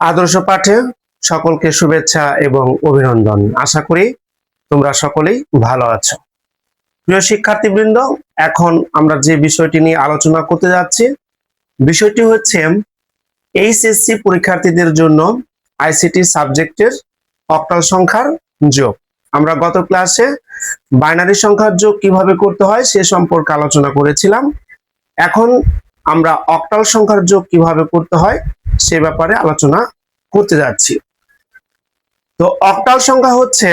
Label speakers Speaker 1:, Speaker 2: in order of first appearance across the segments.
Speaker 1: আদর্শ পাঠে সকলকে শুভেচ্ছা এবং অভিনন্দন। আশা করি তোমরা সকলেই ভালো আছো। প্রিয় শিক্ষার্থীবৃন্দ, এখন আমরা যে বিষয়টি নিয়ে আলোচনা করতে যাচ্ছি, বিষয়টি হচ্ছে এইচএসসি পরীক্ষার্থীদের জন্য আইসিটি সাবজেক্টের অক্টাল সংখ্যার যোগ। আমরা গত ক্লাসে বাইনারি সংখ্যার যোগ কীভাবে করতে হয় সে সম্পর্কে আলোচনা করেছিলাম। এখন আমরা অক্টাল সংখ্যার যোগ কীভাবে করতে হয়, সে ব্যাপারে আলোচনা করতে যাচ্ছি। তো অক্টাল সংখ্যা হচ্ছে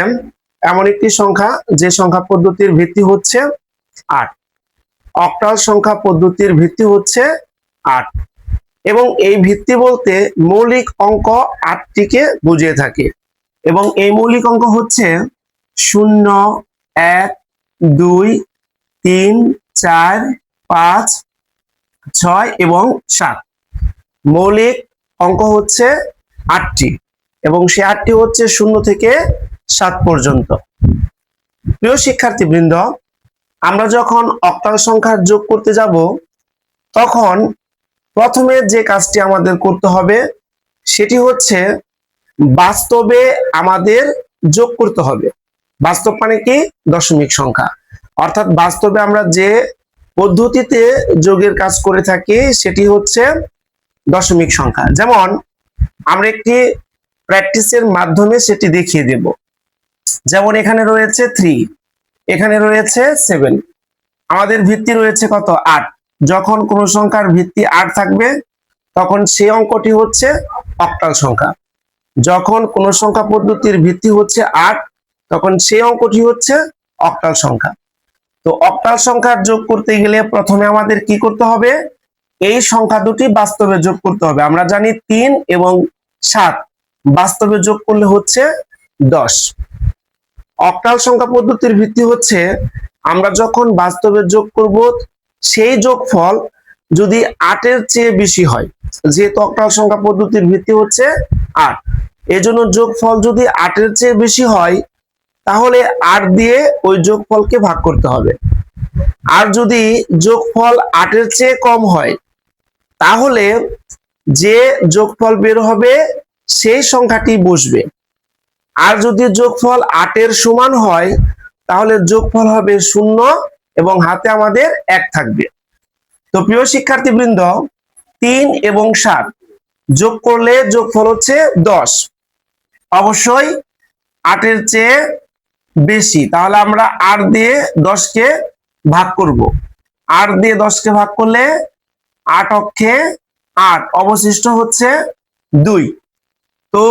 Speaker 1: এমন একটি সংখ্যা, যে সংখ্যা পদ্ধতির ভিত্তি হচ্ছে আট। অক্টাল সংখ্যা পদ্ধতির ভিত্তি হচ্ছে আট। এবং এই ভিত্তি বলতে মৌলিক অঙ্ক আটটিকে বুঝিয়ে থাকে। এবং এই মৌলিক অঙ্ক হচ্ছে শূন্য, এক, দুই, তিন, চার, পাঁচ ছয় এবং সাত। মৌলিক অঙ্ক হচ্ছে আটটি এবং সে আটটি হচ্ছে শূন্য থেকে সাত পর্যন্ত। প্রিয় শিক্ষার্থীবৃন্দ, আমরা যখন অক্টাল সংখ্যার যোগ করতে যাব, তখন প্রথমে যে কাজটি আমাদের করতে হবে, সেটি হচ্ছে বাস্তবে আমাদের যোগ করতে হবে। বাস্তব মানে কি? দশমিক সংখ্যা। অর্থাৎ বাস্তবে আমরা যে পদ্ধতিতে যোগের কাজ করে থাকি সেটি হচ্ছে দশমিক সংখ্যা। যেমন, আমরা একটি প্র্যাকটিসের মাধ্যমে সেটি দেখিয়ে দেব। যেমন, এখানে রয়েছে থ্রি এখানে রয়েছে সেভেন আমাদের ভিত্তি রয়েছে কত? আট। যখন কোনো সংখ্যার ভিত্তি আট থাকবে, তখন সেই অঙ্কটি হচ্ছে অক্টাল সংখ্যা। যখন কোনো সংখ্যা পদ্ধতির ভিত্তি হচ্ছে আট, তখন সেই অঙ্কটি হচ্ছে অক্টাল সংখ্যা। তো অক্টাল সংখ্যার যোগ করতে গেলে প্রথমে আমাদের কি করতে হবে? এই সংখ্যা দুটি বাস্তবে যোগ করতে হবে। আমরা জানি তিন এবং সাত। বাস্তবে যোগ করলে হচ্ছে দশ। অক্টাল সংখ্যা পদ্ধতির ভিত্তি হচ্ছে আমরা যখন বাস্তবে যোগ করব, সেই যোগফল যদি আটের চেয়ে বেশি হয়, যেহেতু অক্টাল সংখ্যা পদ্ধতির ভিত্তি হচ্ছে আট, এজন্য যোগফল যদি আটের চেয়ে বেশি হয় তাহলে আট দিয়ে ওই যোগফলকে ভাগ করতে হবে। আর যদি যোগফল আটের চেয়ে কম হয়, তাহলে যে যোগফল বের হবে, সেই সংখ্যাটি বসবে। আর যদি যোগফল আটের সমান হয়, তাহলে যোগফল হবে শূন্য এবং হাতে আমাদের এক থাকবে। তো প্রিয় শিক্ষার্থীবৃন্দ, তিন এবং সাত যোগ করলে যোগফল হচ্ছে দশ। অবশ্যই আটের চেয়ে বেশি, তাহলে আমরা আট দিয়ে দশকে ভাগ করব। আট দিয়ে দশকে ভাগ করলে আট অক্ষে আট, অবশিষ্ট হচ্ছে দুই। তো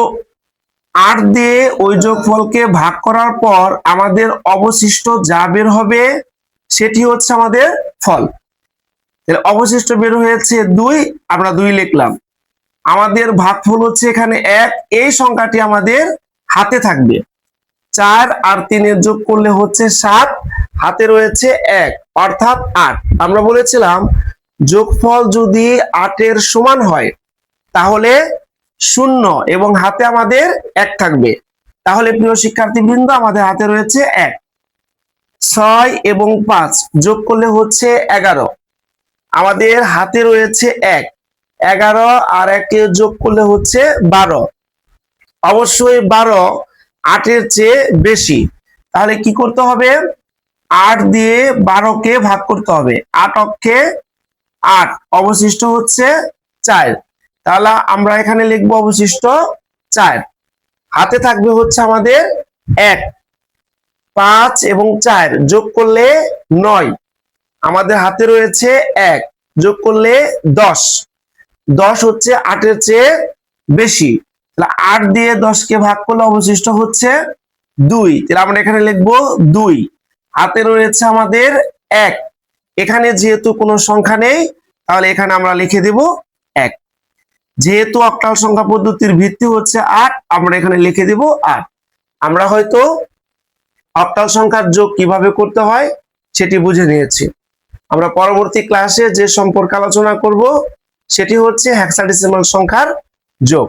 Speaker 1: আট দিয়ে ওই যোগফলকে ভাগ করার পর আমাদের অবশিষ্ট যা বের হবে সেটি হচ্ছে আমাদের ফল। অবশিষ্ট বের হয়েছে দুই, আমরা দুই লিখলাম। আমাদের ভাগফল হচ্ছে এখানে এক, এই সংখ্যাটি আমাদের হাতে থাকবে। চার আর তিনের যোগ করলে হচ্ছে সাত, হাতে রয়েছে এক, অর্থাৎ আট। আমরা বলেছিলাম, যোগফল যদি আটের সমান হয়, তাহলে শূন্য এবং হাতে আমাদের এক থাকবে। তাহলে প্রিয় শিক্ষার্থী বৃন্দ আমাদের হাতে রয়েছে এক। ছয় এবং পাঁচ যোগ করলে হচ্ছে এগারো। আমাদের হাতে রয়েছে এক। এগারো আর একে যোগ করলে হচ্ছে বারো। অবশ্যই বারো আটের চেয়ে বেশি। তাহলে কি করতে হবে? আট দিয়ে বারোকে ভাগ করতে হবে। আট অক্ষে আট, অবশিষ্ট হচ্ছে চার। তাহলে আমরা এখানে লিখব অবশিষ্ট চার। হাতে থাকবে হচ্ছে আমাদের এক, পাঁচ এবং চার। যোগ করলে নয়। আমাদের হাতে রয়েছে এক, যোগ করলে দশ। দশ হচ্ছে আটের চেয়ে বেশি। তাহলে আট দিয়ে দশকে ভাগ করলে অবশিষ্ট হচ্ছে দুই। তাহলে আমরা এখানে লিখব দুই। হাতে রয়েছে আমাদের এক। এখানে যেহেতু কোনো সংখ্যা নেই, তাহলে এখানে আমরা লিখে দেব এক। যেহেতু অক্টাল সংখ্যা পদ্ধতির ভিত্তি হচ্ছে আট, আমরা এখানে লিখে দেব আট। আমরা হয়তো অক্টাল সংখ্যার যোগ কীভাবে করতে হয় সেটি বুঝে নিয়েছি। আমরা পরবর্তী ক্লাসে যে সম্পর্কে আলোচনা করব, সেটি হচ্ছে হ্যাক্সাডেসিমাল সংখ্যার যোগ।